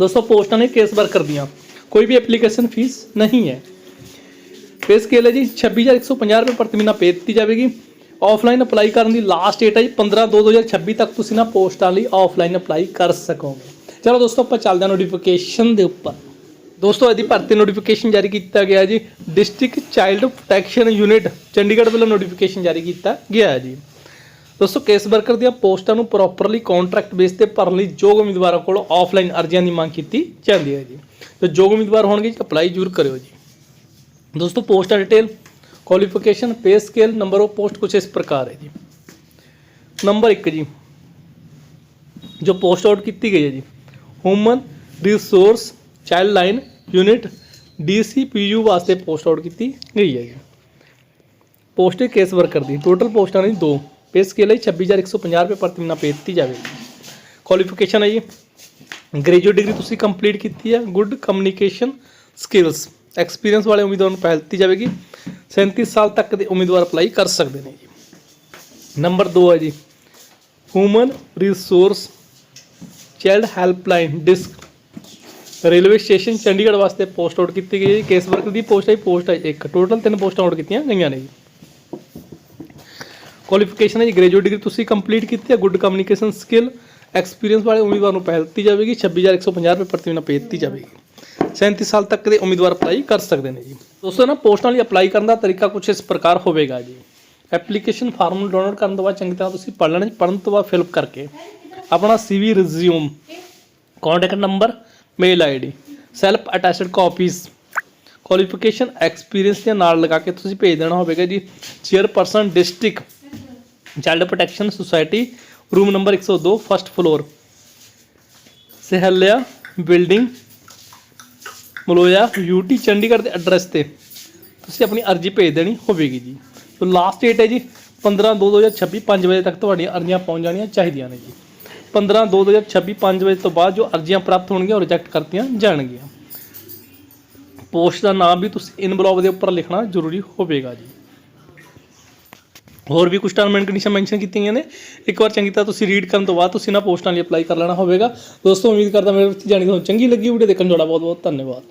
ਦੋਸਤੋ, ਪੋਸਟਾਂ ਨੇ ਕੇਸ ਵਰਕਰ ਦੀਆਂ। ਕੋਈ ਵੀ ਐਪਲੀਕੇਸ਼ਨ ਫੀਸ ਨਹੀਂ ਹੈ। ਪੇ ਸਕੇਲ ਹੈ ਜੀ 26150 ਰੁਪਏ ਪ੍ਰਤੀ ਮਹੀਨਾ ਪੇ ਦਿੱਤੀ ਜਾਵੇਗੀ। ਆਫਲਾਈਨ ਅਪਲਾਈ ਕਰਨ ਦੀ ਲਾਸਟ ਡੇਟ ਹੈ ਜੀ 15 2 2026 ਤੱਕ ਤੁਸੀਂ ਨਾ ਪੋਸਟਾਂ ਲਈ ਆਫਲਾਈਨ ਅਪਲਾਈ ਕਰ ਸਕੋਗੇ। ਚਲੋ ਦੋਸਤੋ, ਆਪਾਂ ਚੱਲਦੇ ਹਾਂ ਨੋਟੀਫਿਕੇਸ਼ਨ ਦੇ ਉੱਪਰ। ਦੋਸਤੋ, ਇਹਦੀ ਭਰਤੀ ਨੋਟੀਫਿਕੇਸ਼ਨ ਜਾਰੀ ਕੀਤਾ ਗਿਆ ਜੀ। District child protection unit Chandigarh ਵੱਲੋਂ ਨੋਟੀਫਿਕੇਸ਼ਨ ਜਾਰੀ ਕੀਤਾ ਗਿਆ ਹੈ ਜੀ। ਦੋਸਤੋ ਕੇਸ ਵਰਕਰ ਦੀਆਂ ਪੋਸਟਾਂ ਨੂੰ ਪ੍ਰੋਪਰਲੀ ਕੰਟਰੈਕਟ ਬੇਸ ਤੇ ਭਰਨ ਲਈ ਯੋਗ ਉਮੀਦਵਾਰਾਂ ਕੋਲੋਂ ਆਫਲਾਈਨ ਅਰਜ਼ੀਆਂ ਦੀ ਮੰਗ ਕੀਤੀ ਜਾਂਦੀ ਹੈ ਜੀ। ਤੇ ਯੋਗ ਉਮੀਦਵਾਰ ਹੋਣਗੇ ਜੀ ਅਪਲਾਈ ਜ਼ਰੂਰ ਕਰਿਓ ਜੀ। ਦੋਸਤੋ, ਪੋਸਟਾਂ detail qualification pay scale number of post ਕੁਛ ਇਸ ਪ੍ਰਕਾਰ ਹੈ ਜੀ। ਨੰਬਰ 1 ਜੀ, ਜੋ ਪੋਸਟ ਆਊਟ ਕੀਤੀ ਗਈ ਹੈ ਜੀ human resource child line unit DCPU ਵਾਸਤੇ ਪੋਸਟ ਆਊਟ ਕੀਤੀ ਗਈ ਹੈ ਜੀ। ਪੋਸਟ ਕੇਸ ਵਰਕਰ ਦੀ ਟੋਟਲ ਪੋਸਟਾਂ ਨੇ ਦੋ। ਪੇ ਸਕੇਲ ਹੈ 26150 ਰੁਪਏ ਪ੍ਰਤੀ ਮਹੀਨਾ ਪੇ ਦਿੱਤੀ ਜਾਵੇਗੀ ਕੁਆਲੀਫਿਕੇਸ਼ਨ ਹੈ ਜੀ। ਗ੍ਰੈਜੂਏਟ ਡਿਗਰੀ ਤੁਸੀਂ ਕੰਪਲੀਟ ਕੀਤੀ ਹੈ। ਗੁੱਡ ਕਮਿਊਨੀਕੇਸ਼ਨ ਸਕਿੱਲਸ ਐਕਸਪੀਰੀਅੰਸ ਵਾਲੇ ਉਮੀਦਵਾਰ ਨੂੰ ਪਹਿਲ ਦਿੱਤੀ ਜਾਵੇਗੀ। 37 ਸਾਲ ਤੱਕ ਦੇ ਉਮੀਦਵਾਰ ਅਪਲਾਈ ਕਰ ਸਕਦੇ ਨੇ ਜੀ। ਨੰਬਰ 2 ਹੈ ਜੀ। Human resource child helpline desk railway station Chandigarh ਵਾਸਤੇ ਪੋਸਟ ਆਊਟ ਕੀਤੀ ਗਈ ਹੈ ਜੀ। ਕੇਸ ਵਰਕ ਦੀ ਪੋਸਟ ਹੈ ਪੋਸਟ ਹੈ ਇੱਕ। ਟੋਟਲ ਤਿੰਨ ਪੋਸਟਾਂ ਆਊਟ ਕੀਤੀਆਂ ਗਈਆਂ ਨੇ ਜੀ। ਕੁਆਲੀਫਿਕੇਸ਼ਨ ਹੈ ਜੀ ਗ੍ਰੈਜੂਏਟ ਡਿਗਰੀ ਤੁਸੀਂ ਕੰਪਲੀਟ ਕੀਤੀ ਹੈ ਗੁੱਡ ਕਮਿਊਨੀਕੇਸ਼ਨ ਸਕਿੱਲ ਐਕਸਪੀਰੀਅੰਸ ਵਾਲੇ ਉਮੀਦਵਾਰ ਨੂੰ ਪਹਿਲ ਦਿੱਤੀ ਜਾਵੇਗੀ 26150 ਰੁਪਏ ਪ੍ਰਤੀ ਮਹੀਨਾ ਪੇ ਦਿੱਤੀ ਜਾਵੇਗੀ। 37 ਸਾਲ ਤੱਕ ਦੇ ਉਮੀਦਵਾਰ ਅਪਲਾਈ ਕਰ ਸਕਦੇ ਨੇ ਜੀ। ਦੋਸਤੋ ਨਾ ਪੋਸਟਾਂ ਲਈ ਅਪਲਾਈ ਕਰਨ ਦਾ ਤਰੀਕਾ ਕੁਝ ਇਸ ਪ੍ਰਕਾਰ ਹੋਵੇਗਾ ਜੀ। ਐਪਲੀਕੇਸ਼ਨ ਫਾਰਮ ਨੂੰ ਡਾਊਨਲੋਡ ਕਰਨ ਤੋਂ ਬਾਅਦ ਚੰਗੀ ਤਰ੍ਹਾਂ ਤੁਸੀਂ ਪੜ੍ਹ ਲੈਣਾ ਪੜ੍ਹਨ ਤੋਂ ਬਾਅਦ ਫਿਲਅਪ ਕਰਕੇ। ਆਪਣਾ CV resume contact number mail ID self attached copies qualification experience ਦੇ ਨਾਲ ਲਗਾ ਕੇ ਤੁਸੀਂ ਭੇਜ ਦੇਣਾ ਹੋਵੇਗਾ ਜੀ। Chairperson district child protection society room number 102 first floor ਸਹਿਲਿਆ building Maloya UT Chandigarh ਦੇ ਐਡਰੈਸ ਤੇ। ਤੁਸੀਂ ਆਪਣੀ ਅਰਜ਼ੀ ਭੇਜ ਦੇਣੀ ਹੋਵੇਗੀ ਜੀ। ਸੋ ਲਾਸਟ ਡੇਟ ਹੈ ਜੀ 15 2 2026 5 ਵਜੇ ਤੱਕ ਤੁਹਾਡੀਆਂ ਅਰਜ਼ੀਆਂ ਪਹੁੰਚ ਜਾਣੀਆਂ ਚਾਹੀਦੀਆਂ ਨੇ ਜੀ। 15 2 2026 5 ਵਜੇ ਤੋਂ ਬਾਅਦ ਜੋ ਅਰਜ਼ੀਆਂ ਪ੍ਰਾਪਤ ਹੋਣਗੀਆਂ, ਉਹ ਰਿਜੈਕਟ ਕਰਤੀਆਂ ਜਾਣਗੀਆਂ। ਪੋਸਟ ਦਾ ਨਾਮ ਵੀ ਤੁਸੀਂ ਇਨ ਇਨਵਲੌਪ ਦੇ ਉੱਪਰ ਲਿਖਣਾ ਜ਼ਰੂਰੀ ਹੋਵੇਗਾ ਜੀ। ਹੋਰ ਵੀ ਕੁਝ ਟਰਮ ਐਂਡ ਕੰਡੀਸ਼ਨ ਮੈਂਸ਼ਨ ਕੀਤੀਆਂ ਨੇ। ਇੱਕ ਵਾਰ ਚੰਗੀ ਤਰ੍ਹਾਂ ਤੁਸੀਂ ਰੀਡ ਕਰਨ ਤੋਂ ਬਾਅਦ ਤੁਸੀਂ ਨਾ ਪੋਸਟਾਂ ਲਈ ਅਪਲਾਈ ਕਰ ਲੈਣਾ ਹੋਵੇਗਾ। ਦੋਸਤੋ, ਉਮੀਦ ਕਰਦਾ ਮੇਰੇ ਜਾਣੀ ਤੁਹਾਨੂੰ ਚੰਗੀ ਲੱਗੀ ਵੀਡੀਓ ਦੇਖਣ ਜੋੜਾ ਬਹੁਤ ਬਹੁਤ ਧੰਨਵਾਦ।